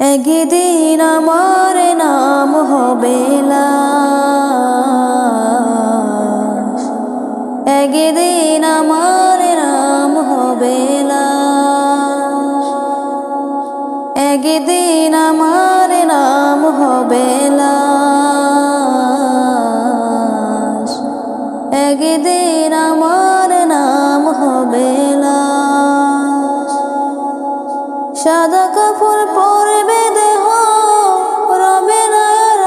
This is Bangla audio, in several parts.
একদিন আমার নাম হবে। একদিন আমার নাম হবে। একদিন আমার নাম হবে। একদিন আমার নাম হবে। সাদা কাপড় পরবে দেহ, রবে না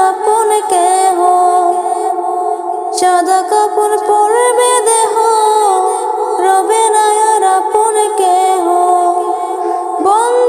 আপন কেহ। সাদা কাপড় পরবে দেহ, রবে না আর আপন কেহ। বন্ধ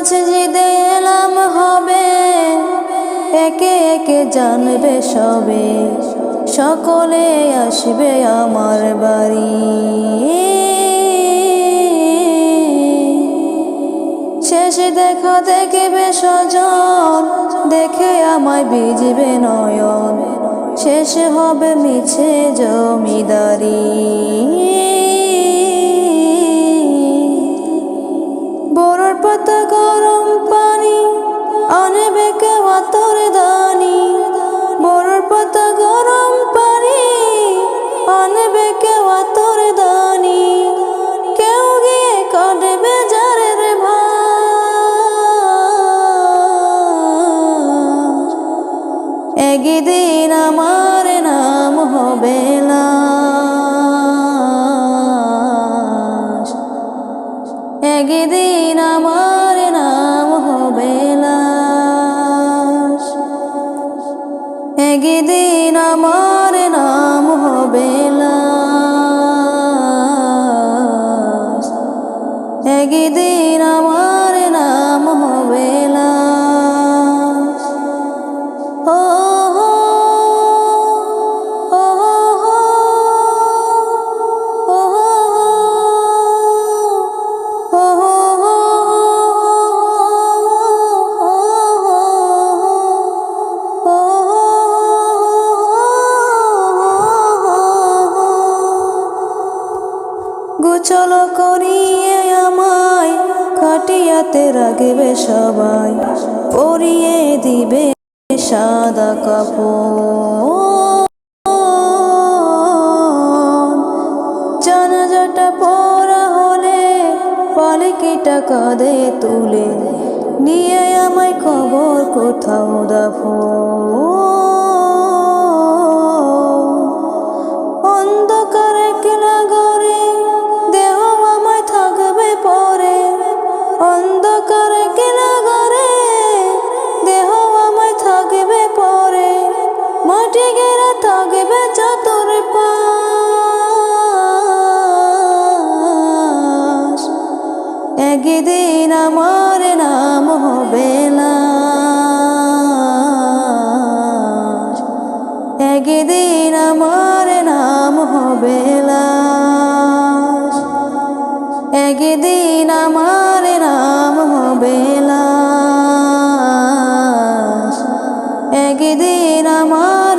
মসজিদে এলাম হবে। একে একে জানবে সবে। সকলে আসবে আমার বাড়ি। শেষে দেখা দেখবে সজন দেখে আমায় বিজবে নয়ন। শেষে হবে মিছে জমিদারি। আনবে কেউ আতর দানি গোচল করিয়ে আমায়, খাটিয়াতে রাখবে সবাই। পরিয়ে দিবে সাদা কাপড়। জানাজাটা পরা হলে পালিকিটা কাঁধে তুলে নিয়ে আমায় খবর কোথাও দাফো একদিন আমার নাম হবে লাশ একদিন আমার নাম হবে লাশ একদিন আমার নাম হবে লাশ একদিন আমার